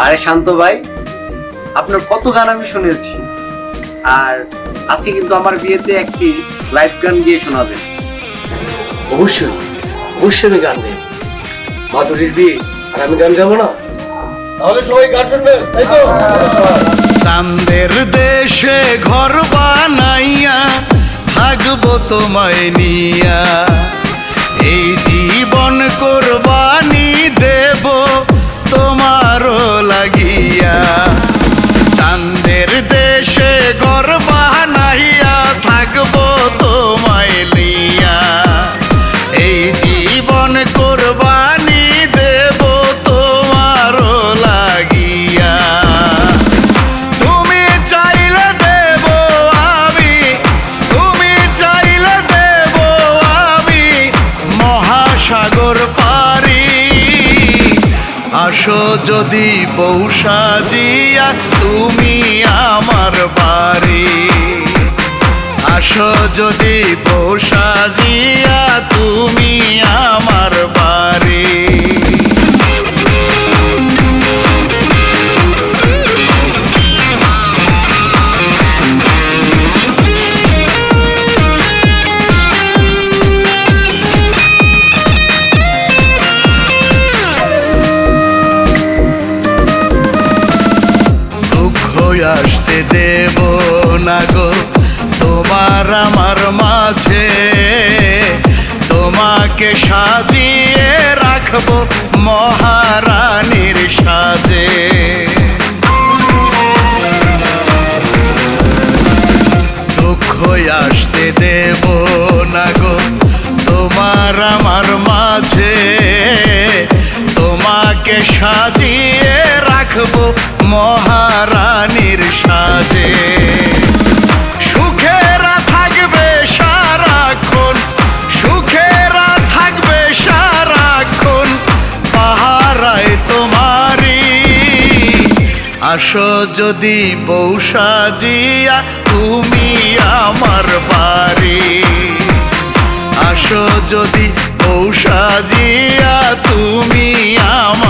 আরে শান্ত ভাই আপনার কত গান আমি শুনেছি। আর আজকে কিন্তু আমার বিয়েতে একটি লাইভ গান গিয়ে শোনাবেন। অবশ্যই অবশ্যই আমি গান গাইব। মাধুরীর বিয়ে আর আমি গান গাবো না? তাহলে সবাই গান শুনবে তাই তো? চান্দের দেশে ঘর বানাইয়া থাকব তোমায় নিয়া। এই জীবন থাকব তোমায় নিয়া এই জীবন কোরবানি দেব তোমারও লাগিয়া। তুমি চাইলে দেব আমি, তুমি চাইলে দেব আমি মহাসাগর পারি। আসো যদি বউ সাজিয়া তুমি আমার বাড়ি। আসো যদি বউ সাজিয়া তুমি আমার বাড়ি। আসতে দেব না গো। তোমার আমার মাঝে। তোমাকে সাজিয়ে রাখব মহারানীর সাজে। দুঃখ আসতে দেব না গো তোমার আমার মাঝে। তোমাকে সাজিয়ে রাখব মহারানীর সাজে। আসো যদি বউ সাজিয়া তুমি আমার বাড়ি। আসো যদি বউ সাজিয়া তুমি আমার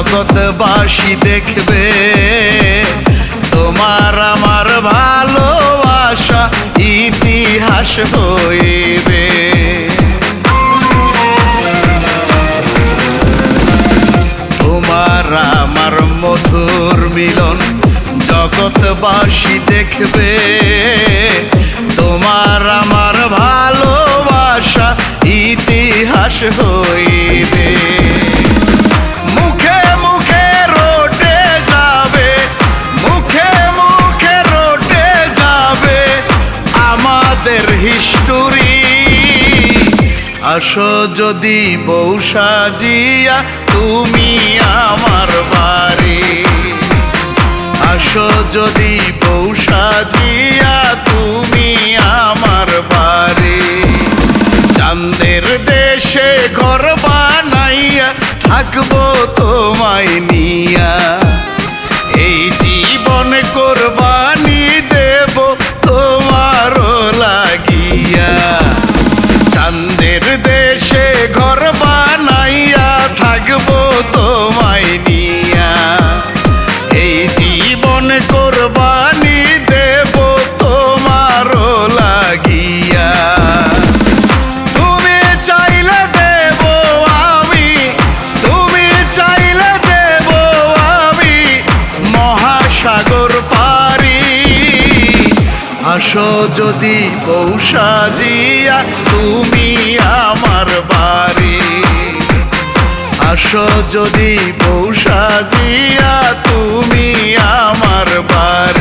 জগৎবাসী দেখবে। তোমার আমার ভালোবাসা ইতিহাস হইবে। তোমার আমার মধুর মিলন জগৎবাসী দেখবে। তোমার আমার ভালোবাসা আসো যদি বউ সাজিয়া তুমি আমার বাড়ি। আসো যদি বউ সাজিয়া তুমি আমার বাড়ি। চান্দের দেশে ঘর বানাইয়া থাকব তোমায় তোমায় নিয়া। এই জীবন কোরবানি দেব তোমারও লাগিয়া। তুমি চাইলে দেব আমি, তুমি চাইলে দেব আমি মহাসাগর পারি আসো যদি বউ সাজিয়া, তুমি আমার বাড়ি। আসো যদি বউ তুমি আমার বাড়ি।